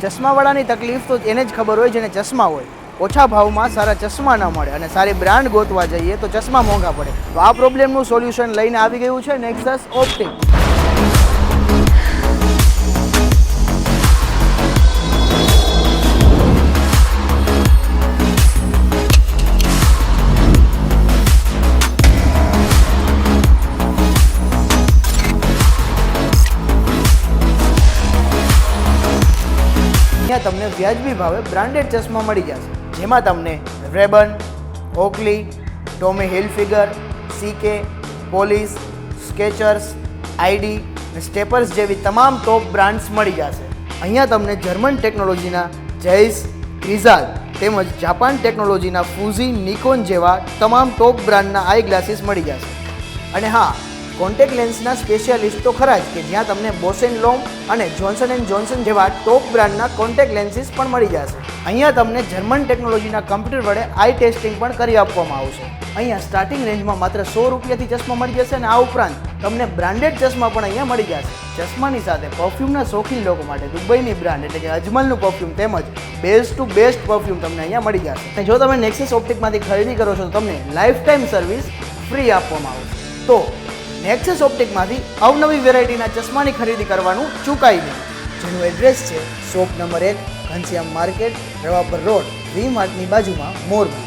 ચશ્માવાળાની તકલીફ તો એને જ ખબર હોય જેને ચશ્મા હોય. ઓછા ભાવમાં સારા ચશ્મા ન મળે અને સારી બ્રાન્ડ ગોતવા જઈએ તો ચશ્મા મોંઘા પડે. તો આ પ્રોબ્લેમનું સોલ્યુશન લઈને આવી ગયું છે નેક્સસ ઓપ્ટિક અહીંયા તમને વ્યાજબી ભાવે બ્રાન્ડેડ ચશ્મા મળી જશે. જેમાં તમને Ray Ban, Oakley, Tommy Hilfiger, CK, Police, Skechers, ID અને સ્ટેપર્સ જેવી તમામ ટોપ બ્રાન્ડ્સ મળી જશે. અહીંયા તમને જર્મન ટેકનોલોજીના જૈસ ક્રિઝાલ તેમજ જાપાન ટેકનોલોજીના ફૂઝી નિકોન જેવા તમામ ટોપ બ્રાન્ડના આઈ ગ્લાસીસ મળી જશે. અને હા કોન્ટેક્ટ લેન્સના સ્પેશિયાલિસ્ટ તો ખરા જ કે જ્યાં તમને બોસેન લોમ અને જોન્સન એન્ડ જોન્સન જેવા ટોપ બ્રાન્ડના કોન્ટેક્ટ લેન્સીસ પણ મળી જશે. અહીંયા તમને જર્મન ટેકનોલોજીના કમ્પ્યુટર વડે આઈ ટેસ્ટિંગ પણ કરી આપવામાં આવશે. અહીંયા સ્ટાર્ટિંગ રેન્જમાં માત્ર સો રૂપિયાથી ચશ્મા મળી જશે અને આ ઉપરાંત તમને બ્રાન્ડેડ ચશ્મા પણ અહીંયા મળી જશે. ચશ્માની સાથે પરફ્યુમના શોખીન લોકો માટે દુબઈની બ્રાન્ડ એટલે કે અજમલનું પરફ્યુમ તેમજ બેસ્ટ ટુ બેસ્ટ પરફ્યુમ તમને અહીંયા મળી જશે. અને જો તમે નેક્સસ ઓપ્ટિકમાંથી ખરીદી કરો છો તો તમને લાઈફ ટાઈમ સર્વિસ ફ્રી આપવામાં આવશે. તો નેક્સસ ઓપ્ટિકમાંથી અવનવી વેરાયટીના ચશ્માની ખરીદી કરવાનું ચૂકાઈ નહીં જેનું એડ્રેસ છે શોપ નંબર એક, Ghanshyam market Ravapar road V માર્ટની બાજુમાં મોરબી